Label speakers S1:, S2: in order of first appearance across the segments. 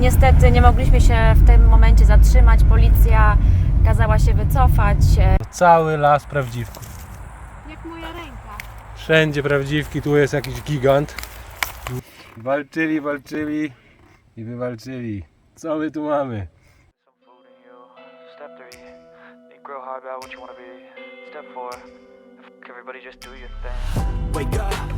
S1: Niestety nie mogliśmy się w tym momencie zatrzymać. Policja kazała się wycofać.
S2: Cały las prawdziwków.
S1: Jak moja ręka.
S2: Wszędzie prawdziwki, tu jest jakiś gigant. Walczyli, walczyli i wywalczyli. Co my tu mamy?
S3: Wake up.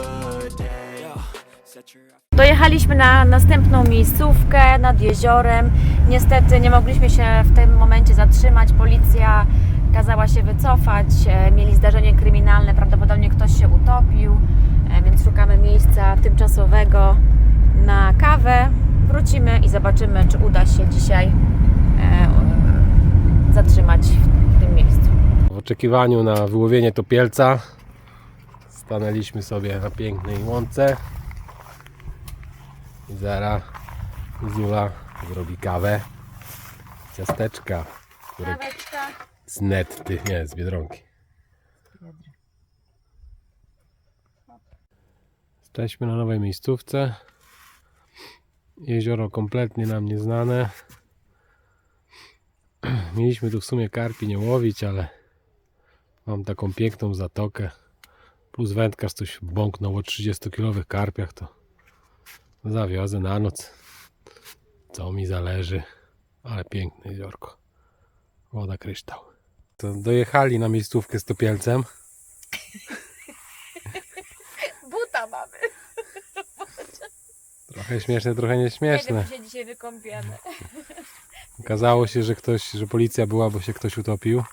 S1: Dojechaliśmy na następną miejscówkę nad jeziorem. Niestety nie mogliśmy się w tym momencie zatrzymać. Policja kazała się wycofać. E, Mieli zdarzenie kryminalne, prawdopodobnie ktoś się utopił, e, więc szukamy miejsca tymczasowego na kawę. Wrócimy i zobaczymy, czy uda się dzisiaj e, zatrzymać w tym miejscu.
S2: W oczekiwaniu na wyłowienie topielca stanęliśmy sobie na pięknej łące i zaraz Zula zrobi kawę. Ciasteczka które z netty, nie z Biedronki. Jesteśmy na nowej miejscówce. Jezioro kompletnie nam nieznane. Mieliśmy tu w sumie karpi nie łowić, ale Mam taką piękną zatokę. Plus wędkarz coś bąknął o 30-kilowych karpiach, to zawiozę na noc. Co mi zależy. Ale piękne jeziorko. Woda kryształ. To dojechali na miejscówkę z topielcem.
S1: Buta mamy.
S2: Trochę śmieszne, trochę nieśmieszne.
S1: się dzisiaj wykąpiemy.
S2: Okazało się, że ktoś, że policja była, bo się ktoś utopił.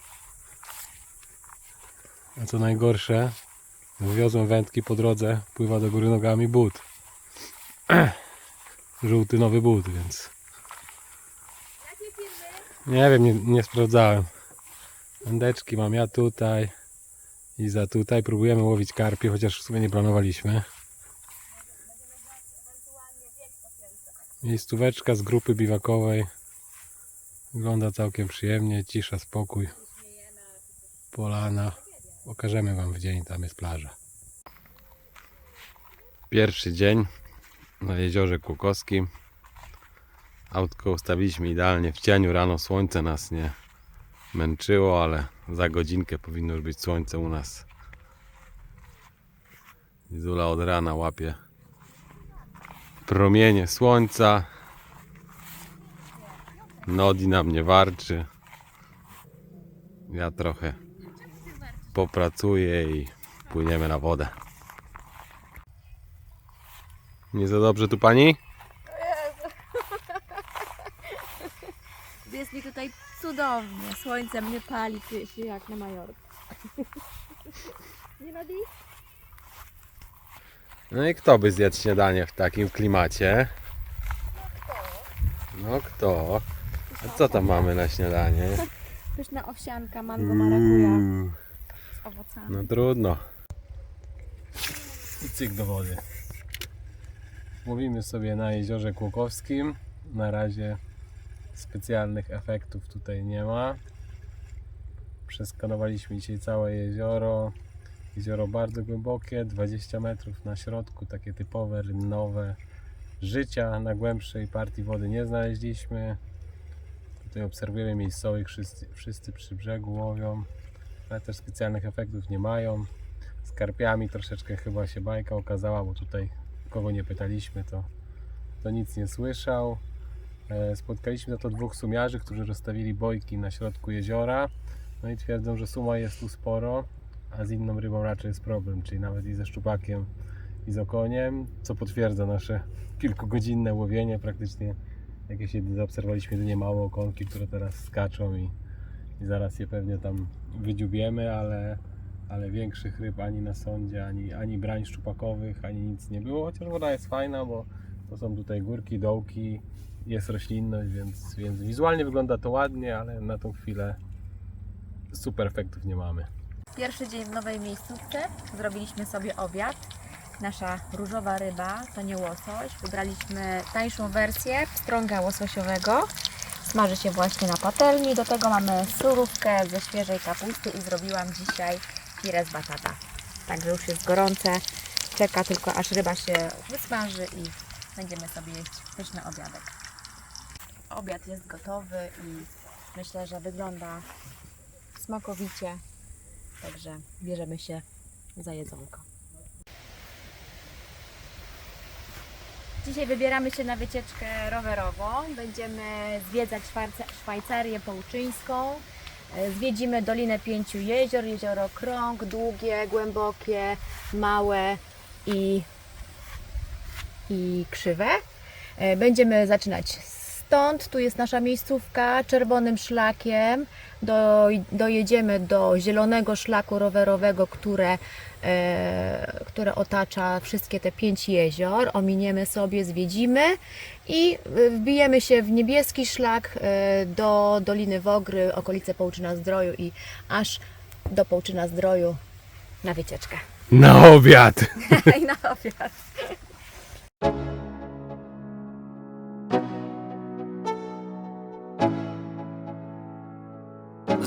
S2: A co najgorsze, wywiozłem wędki po drodze, pływa do góry nogami but. Żółty nowy but, więc. Nie wiem, nie, nie sprawdzałem. Wędeczki mam ja tutaj i za tutaj. Próbujemy łowić karpie, chociaż w sumie nie planowaliśmy. Miejscóweczka z grupy biwakowej. Wygląda całkiem przyjemnie, cisza, spokój. Polana. Pokażemy Wam w dzień, tam jest plaża. Pierwszy dzień na jeziorze Kłukowskim. Autko ustawiliśmy idealnie w cieniu. Rano słońce nas nie męczyło, ale za godzinkę powinno już być słońce u nas. Zula od rana łapie promienie słońca. Nodi na mnie warczy. Ja trochę popracuję i płyniemy na wodę. Nie za dobrze tu pani?
S1: Jest mi tutaj cudownie. Słońce mnie pali, czuję się jak na Majorce. Nie Nadi?
S2: No i kto by zjadł śniadanie w takim klimacie? No kto? A co tam mamy na śniadanie?
S1: Pyszna owsianka, mango, marakuja
S2: Mm,
S1: z owocami.
S2: No trudno. I cyk do wody. Mówimy sobie na jeziorze Kłokowskim. Na razie specjalnych efektów tutaj nie ma. Przeskanowaliśmy dzisiaj całe jezioro. Jezioro bardzo głębokie, 20 metrów na środku, takie typowe rynnowe życia. Na głębszej partii wody nie znaleźliśmy. Tutaj obserwujemy miejscowych, wszyscy, wszyscy przy brzegu łowią, ale też specjalnych efektów nie mają. Z karpiami troszeczkę chyba się bajka okazała, bo tutaj kogo nie pytaliśmy, to, to nic nie słyszał. E, Spotkaliśmy za to dwóch sumiarzy, którzy rozstawili bojki na środku jeziora. No i twierdzą, że suma jest tu sporo, a z inną rybą raczej jest problem, czyli nawet i ze szczupakiem i z okoniem, co potwierdza nasze kilkugodzinne łowienie. Praktycznie jakieś jedynie zaobserwowaliśmy jedynie małe okonki, które teraz skaczą i, i zaraz je pewnie tam wydziubiemy, ale, ale większych ryb ani na sądzie, ani, ani brań szczupakowych, ani nic nie było, chociaż woda jest fajna, bo to są tutaj górki, dołki, jest roślinność, więc, więc wizualnie wygląda to ładnie, ale na tą chwilę super efektów nie mamy.
S1: Pierwszy dzień w nowej miejscówce. Zrobiliśmy sobie obiad. Nasza różowa ryba to nie łosoś. Wybraliśmy tańszą wersję pstrąga łososiowego. Smaży się właśnie na patelni. Do tego mamy surówkę ze świeżej kapusty i zrobiłam dzisiaj pire z batata. Także już jest gorące. Czeka tylko aż ryba się wysmaży i będziemy sobie jeść pyszny obiadek. Obiad jest gotowy i myślę, że wygląda smakowicie. Także bierzemy się za jedzonko. Dzisiaj wybieramy się na wycieczkę rowerową. Będziemy zwiedzać Szwajcarię Połczyńską. E, Zwiedzimy Dolinę Pięciu Jezior, jezioro Krąg, długie, głębokie, małe i, i krzywe. E, Będziemy zaczynać stąd. Tu jest nasza miejscówka czerwonym szlakiem. Do, dojedziemy do zielonego szlaku rowerowego, które, e, które otacza wszystkie te pięć jezior. Ominiemy sobie, zwiedzimy i e, wbijemy się w niebieski szlak e, do Doliny Wogry, okolice Połczyna Zdroju i aż do Połczyna Zdroju na wycieczkę.
S2: Na obiad!
S1: I na obiad.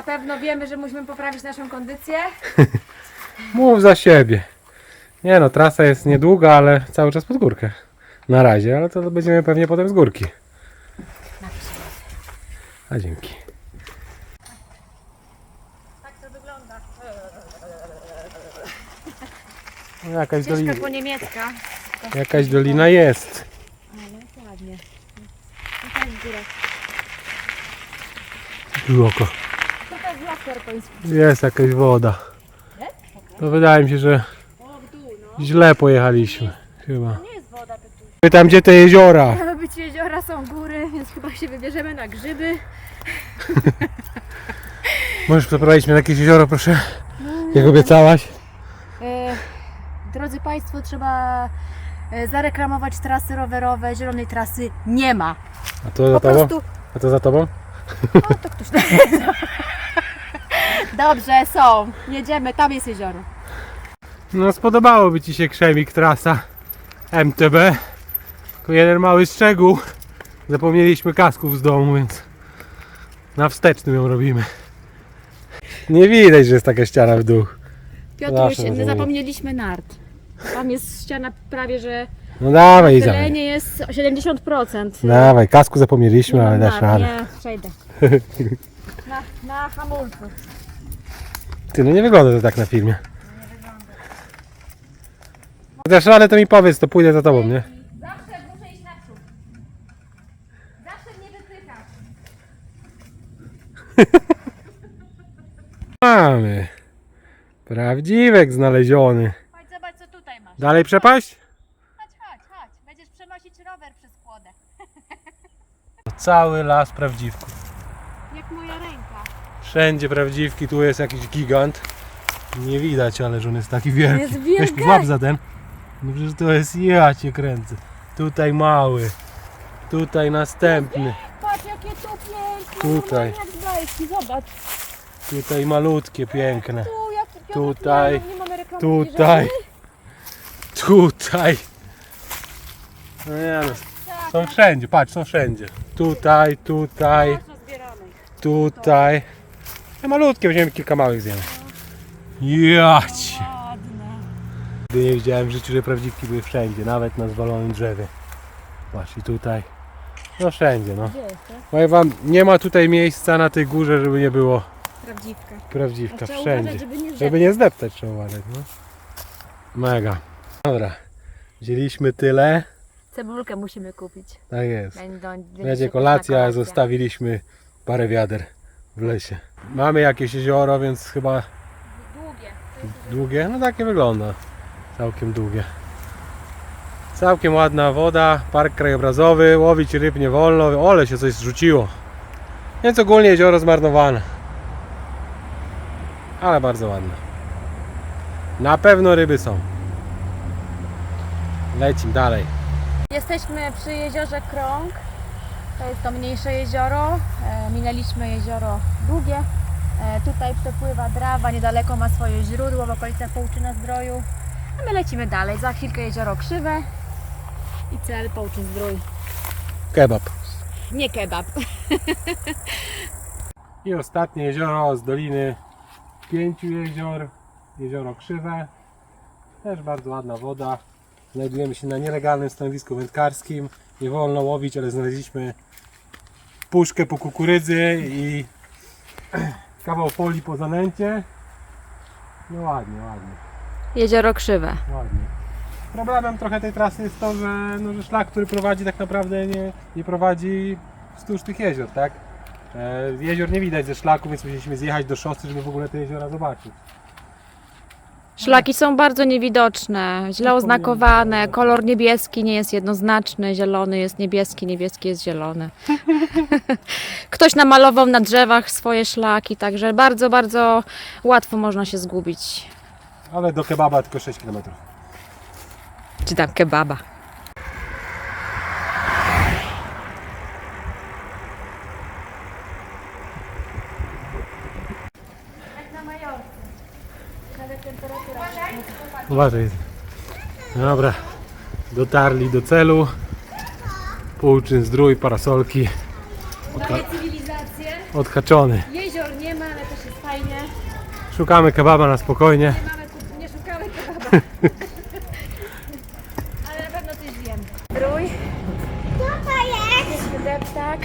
S1: Na pewno wiemy, że musimy poprawić naszą kondycję.
S2: Mów za siebie. Nie no, trasa jest niedługa, ale cały czas pod górkę. Na razie, ale to będziemy pewnie potem z górki. A dzięki.
S1: Tak to wygląda.
S2: No, Jakaś,
S1: Ścieżka
S2: dolina,
S1: po niemiecka.
S2: jakaś dolina jest.
S1: Ale ładnie. Tutaj w górę.
S2: Głęboko.
S1: Tutaj w las Korpoński.
S2: Jest jakaś woda. To wydaje mi się, że
S1: no.
S2: źle pojechaliśmy. Chyba.
S1: Nie jest woda, Petuś.
S2: Pytam, gdzie te jeziora?
S1: Miały być jeziora, są góry, więc chyba się wybierzemy na grzyby.
S2: Możesz zaprowadzić mnie na jakieś jezioro, proszę? Jak obiecałaś?
S1: E, drodzy Państwo, trzeba e, zareklamować trasy rowerowe. Zielonej trasy nie ma.
S2: A to za
S1: Po
S2: tobą?
S1: prostu,
S2: A to za tobą?
S1: o to ktoś tam Dobrze, są. Jedziemy, tam jest jezioro.
S2: No spodobałoby Ci się krzemik trasa MTB. Tylko jeden mały szczegół. Zapomnieliśmy kasków z domu, więc na wstecznym ją robimy. Nie widać, że jest taka ściana w dół.
S1: Piotruś,
S2: Zawsze
S1: nie
S2: rozumiem.
S1: zapomnieliśmy nart. Tam jest ściana prawie, że
S2: No dawaj, idziemy.
S1: Chylenie jest 70%.
S2: Dawaj, kasku zapomnieliśmy,
S1: Nie
S2: ale dasz radę.
S1: Nie, przejdę. Na, na hamulcu.
S2: Ty, no nie wygląda to tak na filmie. Dasz radę, to mi powiedz, to pójdę za tobą, nie?
S1: Zawsze muszę iść naprzód. Zawsze mnie wypychasz.
S2: Mamy. Prawdziwek znaleziony.
S1: Chodź, zobacz co tutaj masz.
S2: Dalej przepaść?
S1: Chodź, chodź, chodź. Będziesz przenosić rower przez kłodę.
S2: Cały las prawdziwków. Wszędzie prawdziwki, tu jest jakiś gigant. Nie widać, ale że on jest taki wielki.
S1: Jest wielki.
S2: Weź za ten. No przecież to jest, ja cię kręcę. Tutaj mały. Tutaj następny.
S1: Patrz jakie tu piękne.
S2: Tutaj.
S1: normalnie Jak z bajki, zobacz.
S2: Tutaj malutkie, piękne.
S1: Tu,
S2: Tutaj.
S1: Nie mamy reklamy
S2: Tutaj. Tutaj. No nie no, są wszędzie, patrz, są wszędzie. Tutaj, tutaj, tutaj. No malutkie, weźmiemy kilka małych zjemy. Jać!
S1: Ładne.
S2: Nigdy nie widziałem w życiu, że prawdziwki były wszędzie, nawet na zwalonym drzewie. Patrz i tutaj. No wszędzie, no.
S1: Gdzie jest to?
S2: Powiem wam, nie ma tutaj miejsca na tej górze, żeby nie było
S1: Prawdziwka.
S2: prawdziwka.
S1: Trzeba
S2: Wszędzie.
S1: uważać, żeby nie
S2: Żeby nie zdeptać, trzeba uważać, no. Mega. Dobra. Wzięliśmy tyle.
S1: Cebulkę musimy kupić.
S2: Tak jest.
S1: Będą, będzie
S2: kolacja, zostawiliśmy parę wiader w lesie. Mamy jakieś jezioro, więc chyba
S1: Długie.
S2: długie, no takie wygląda. Całkiem długie. Całkiem ładna woda, park krajobrazowy, łowić ryb nie wolno, ole się coś zrzuciło. Więc ogólnie jezioro zmarnowane. Ale bardzo ładne. Na pewno ryby są. Lecimy dalej.
S1: Jesteśmy przy jeziorze Krąg. To jest to mniejsze jezioro. E, minęliśmy jezioro długie. E, tutaj przepływa Drawa, niedaleko ma swoje źródło w okolicach Połczyna Zdroju. A my lecimy dalej. Za chwilkę jezioro Krzywe i cel Połczyn Zdrój.
S2: Kebab.
S1: Nie kebab.
S2: I ostatnie jezioro z doliny pięciu jezior, jezioro Krzywe. Też bardzo ładna woda. Znajdujemy się na nielegalnym stanowisku wędkarskim. Nie wolno łowić, ale znaleźliśmy puszkę po kukurydzy i kawał folii po zanęcie. No ładnie, ładnie,
S1: Jezioro Krzywe.
S2: ładnie. Problemem trochę tej trasy jest to, że, no, że szlak, który prowadzi tak naprawdę nie, nie prowadzi wzdłuż tych jezior, tak? E, jezior nie widać ze szlaku, więc musieliśmy zjechać do szosy, żeby w ogóle te jeziora zobaczyć.
S1: Szlaki są bardzo niewidoczne, źle oznakowane, kolor niebieski nie jest jednoznaczny, zielony jest niebieski, niebieski jest zielony. Ktoś namalował na drzewach swoje szlaki, także bardzo, bardzo łatwo można się zgubić.
S2: Ale do kebaba tylko 6 km.
S1: Czy tam kebaba.
S2: Uważaj. Dobra, dotarli do celu. Półczyn zdrój, parasolki.
S1: Mamy cywilizację,
S2: Odhaczony.
S1: jezior nie ma, ale też jest fajnie.
S2: Szukamy kebaba na spokojnie.
S1: Mamy, nie szukamy kebaba. ale na pewno coś zjemy. Strój. Jest deptak,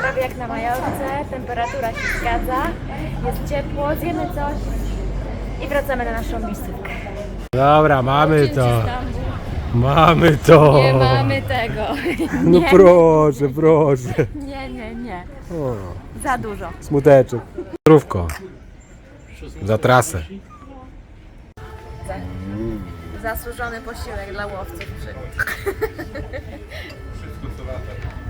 S1: prawie jak na Majorce, temperatura się zgadza, jest ciepło, zjemy coś i wracamy na naszą miejscówkę.
S2: Dobra, mamy to. Mamy to.
S1: Nie mamy tego.
S2: No proszę, proszę.
S1: nie, nie, nie.
S2: O,
S1: Za dużo.
S2: smuteczek. Zdrówko. Za trasę.
S1: Zasłużony posiłek dla łowców przygód.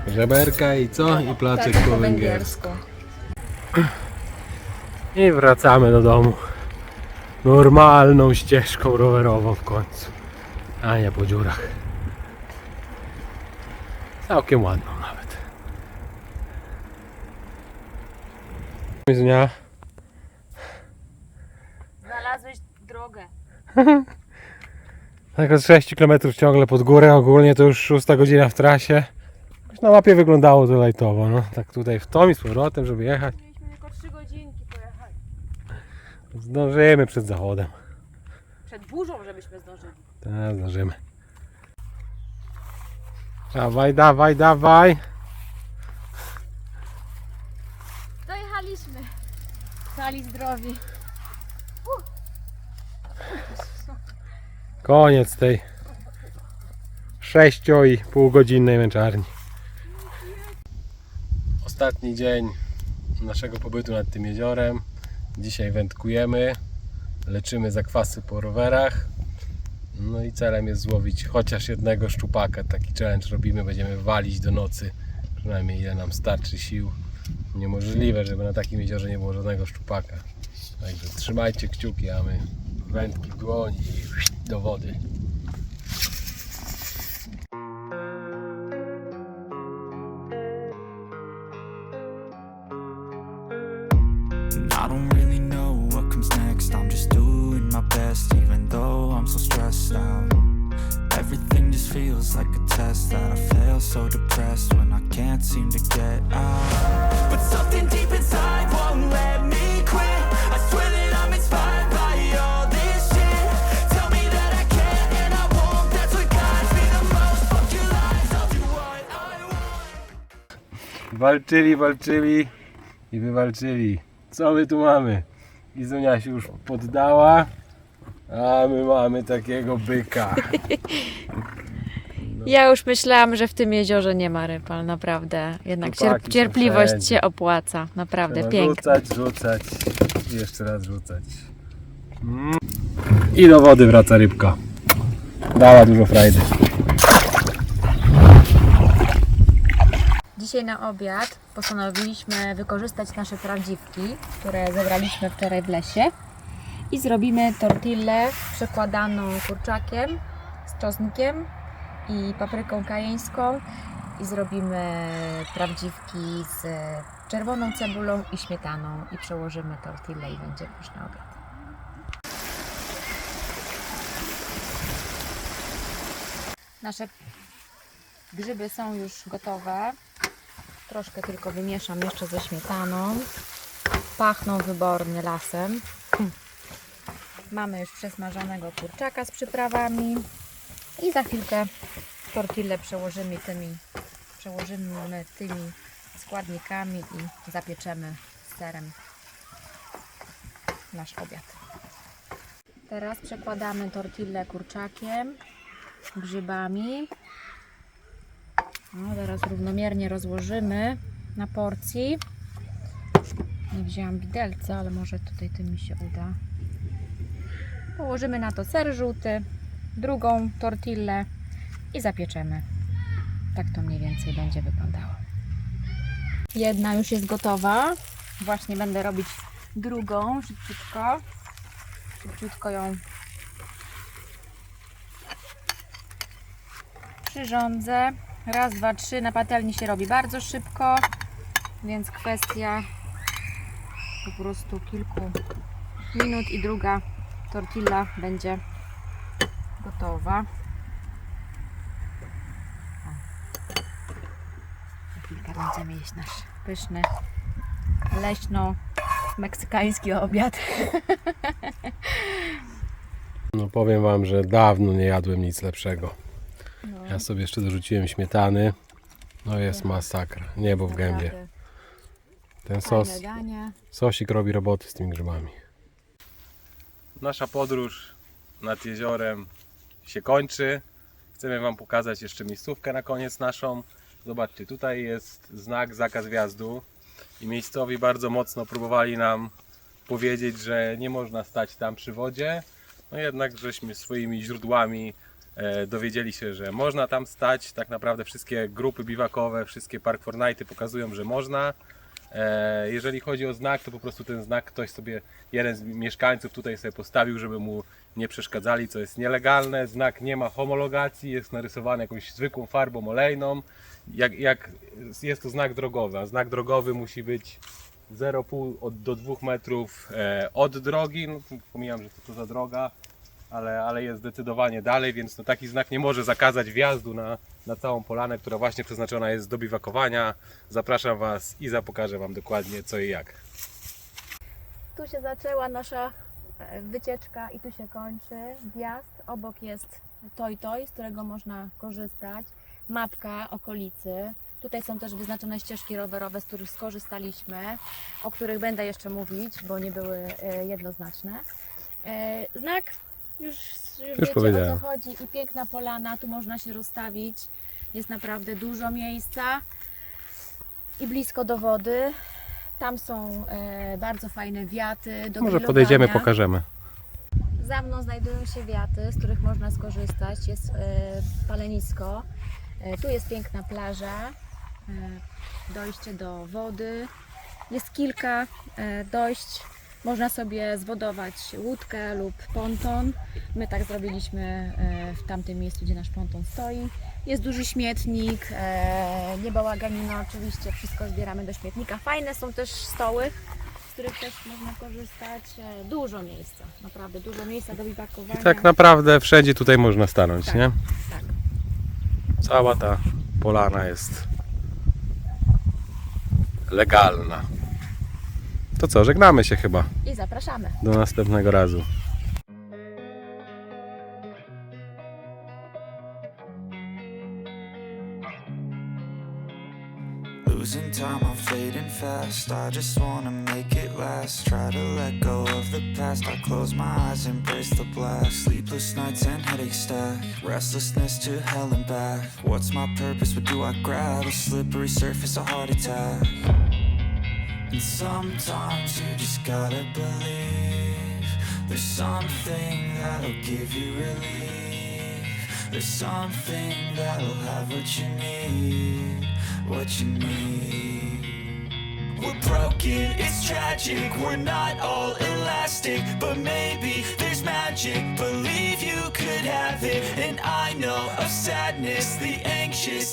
S2: Żeberka i co? I placek
S1: Tak,
S2: po węgiersku. I wracamy do domu. Normalną ścieżką rowerową w końcu. A nie po dziurach. Całkiem ładną nawet. Z dnia
S1: Znalazłeś drogę.
S2: tak od 6 km ciągle pod górę. Ogólnie to już 6 godzina w trasie. Już Na mapie wyglądało to lajtowo. No. Tak tutaj w tom i z powrotem, żeby jechać.
S1: Mieliśmy tylko 3 godzinki pojechać.
S2: Zdążymy przed zachodem.
S1: Przed burzą, żebyśmy zdążyli.
S2: Tak, zdążymy. Dawaj, dawaj, dawaj.
S1: Dojechaliśmy. Cali zdrowi.
S2: Koniec tej 6,5 godzinnej męczarni. Ostatni dzień naszego pobytu nad tym jeziorem. Dzisiaj wędkujemy, leczymy zakwasy po rowerach. No i celem jest złowić chociaż jednego szczupaka. Taki challenge robimy, będziemy walić do nocy. Przynajmniej ile nam starczy sił. Niemożliwe, żeby na takim jeziorze nie było żadnego szczupaka. Także trzymajcie kciuki, a my wędki w dłoń i do wody.
S3: Feels like a test that I fail so depressed when I can't seem to get out. But something deep inside won't let me quit. I swear that I'm inspired by all this shit. Tell me that I can and I won't. That's what guides me the most. Fuck your lies, I'll do what I want.
S2: Walczyli, walczyli i wywalczyli. Co my tu mamy? Izunia się już poddała, a my mamy takiego byka. No.
S1: Ja już myślałam, że w tym jeziorze nie ma ryb, ale naprawdę jednak
S2: Chłopaki
S1: cierp-
S2: są
S1: cierpliwość
S2: wszędzie.
S1: się opłaca. Naprawdę
S2: Trzeba
S1: pięknie.
S2: Rzucać, rzucać i jeszcze raz rzucać. Mm. I do wody wraca rybka. Dała dużo frajdy.
S1: Dzisiaj na obiad postanowiliśmy wykorzystać nasze prawdziwki, które zebraliśmy wczoraj w lesie i zrobimy tortillę przekładaną kurczakiem z czosnkiem i papryką kajeńską i zrobimy prawdziwki z czerwoną cebulą i śmietaną i przełożymy tortillę i będzie pyszny obiad. Nasze grzyby są już gotowe. Troszkę tylko wymieszam jeszcze ze śmietaną. Pachną wybornie lasem. Mamy już przesmażonego kurczaka z przyprawami. I za chwilkę tortillę przełożymy tymi, przełożymy tymi składnikami i zapieczemy serem nasz obiad. Teraz przekładamy tortillę kurczakiem, grzybami. No, teraz równomiernie rozłożymy na porcji. Nie wzięłam widelca, ale może tutaj tym mi się uda. Położymy na to ser żółty, drugą tortillę i zapieczemy. Tak to mniej więcej będzie wyglądało. Jedna już jest gotowa. Właśnie będę robić drugą szybciutko. Szybciutko ją przyrządzę. Raz, dwa, trzy. Na patelni się robi bardzo szybko, więc kwestia po prostu kilku minut i druga tortilla będzie gotowa. O. Chwilkę będziemy jeść nasz pyszny leśno-meksykański obiad.
S2: No powiem wam, że dawno nie jadłem nic lepszego.
S1: No,
S2: Ja sobie jeszcze dorzuciłem śmietany. No jest masakra. Niebo w gębie. Ten sos, sosik robi roboty z tymi grzybami. Nasza podróż nad jeziorem się kończy. Chcemy wam pokazać jeszcze miejscówkę na koniec naszą. Zobaczcie, tutaj jest znak zakaz wjazdu i miejscowi bardzo mocno próbowali nam powiedzieć, że nie można stać tam przy wodzie. No jednak żeśmy swoimi źródłami e, dowiedzieli się, że można tam stać. Tak naprawdę wszystkie grupy biwakowe, wszystkie Park Fortnite pokazują, że można. E, Jeżeli chodzi o znak, to po prostu ten znak ktoś sobie, jeden z mieszkańców tutaj sobie postawił, żeby mu nie przeszkadzali, co jest nielegalne. Znak nie ma homologacji, jest narysowany jakąś zwykłą farbą olejną. Jak, jak jest to znak drogowy, a znak drogowy musi być 0,5 od- do 2 metrów e, od drogi. No, pomijam, że to co za droga, ale, ale jest zdecydowanie dalej, więc no, taki znak nie może zakazać wjazdu na, na całą polanę, która właśnie przeznaczona jest do biwakowania. Zapraszam Was i zapokażę Wam dokładnie co i jak.
S1: Tu się zaczęła nasza e, wycieczka i tu się kończy wjazd. Obok jest Toj Toj, z którego można korzystać. Mapka okolicy. Tutaj są też wyznaczone ścieżki rowerowe, z których skorzystaliśmy, o których będę jeszcze mówić, bo nie były e, jednoznaczne. E, Znak już, już, wiecie
S2: powiedziałem.
S1: o co chodzi i piękna polana, tu można się rozstawić. Jest naprawdę dużo miejsca i blisko do wody. Tam są e, bardzo fajne wiaty do
S2: Może podejdziemy, pokażemy.
S1: Za mną znajdują się wiaty, z których można skorzystać. Jest e, palenisko. E, tu jest piękna plaża. E, dojście do wody. Jest kilka e, dojść. Można sobie zwodować łódkę lub ponton. My tak zrobiliśmy e, w tamtym miejscu, gdzie nasz ponton stoi. Jest duży śmietnik, e, nie bałaganina oczywiście, wszystko zbieramy do śmietnika. Fajne są też stoły, z których też można korzystać. E, Dużo miejsca, naprawdę dużo miejsca do biwakowania.
S2: Tak naprawdę wszędzie tutaj można stanąć,
S1: Tak.
S2: nie?
S1: Tak.
S2: Cała ta polana jest legalna. To co, żegnamy się chyba.
S1: I zapraszamy.
S2: Do następnego razu.
S3: Losing time, I'm fading fast. I just wanna make it last. Try to let go of the past. I close my eyes, embrace the blast. Sleepless nights and headache stack. Restlessness to hell and back. What's my purpose? What do I grab? A slippery surface, a heart attack. And sometimes you just gotta believe There's something that'll give you relief. There's something that'll have what you need What you need. We're broken, it's tragic, we're not all elastic But maybe there's magic, believe you could have it And I know of sadness, the anxious